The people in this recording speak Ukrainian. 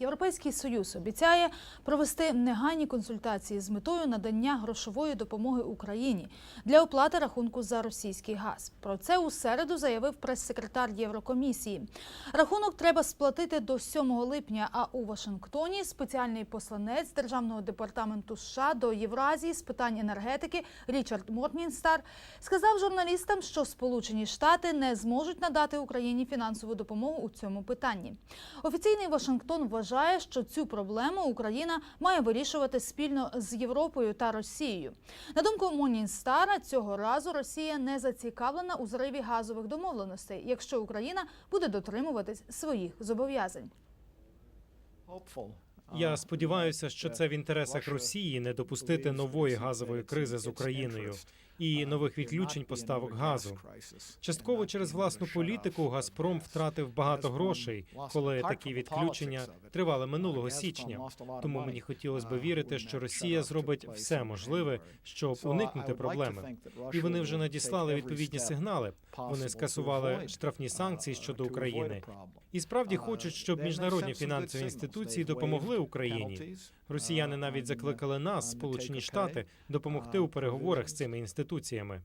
Європейський союз обіцяє провести негайні консультації з метою надання грошової допомоги Україні для оплати рахунку за російський газ. Про це у середу заявив прес-секретар Єврокомісії. Рахунок треба сплатити до 7 липня. А у Вашингтоні спеціальний посланець Державного департаменту США до Євразії з питань енергетики Річард Мортнінстар сказав журналістам, що Сполучені Штати не зможуть надати Україні фінансову допомогу у цьому питанні. Офіційний Вашингтон вважає, що цю проблему Україна має вирішувати спільно з Європою та Росією. На думку Монінстара, цього разу Росія не зацікавлена у зриві газових домовленостей, якщо Україна буде дотримуватись своїх зобов'язань. Я сподіваюся, що це в інтересах Росії не допустити нової газової кризи з Україною і нових відключень поставок газу. Частково через власну політику Газпром втратив багато грошей, коли такі відключення тривали минулого січня. Тому мені хотілося б вірити, що Росія зробить все можливе, щоб уникнути проблеми. І вони вже надіслали відповідні сигнали. Вони скасували штрафні санкції щодо України. І справді хочуть, щоб міжнародні фінансові інституції допомогли Україні. Росіяни навіть закликали нас, Сполучені Штати, допомогти у переговорах з цими інституціями.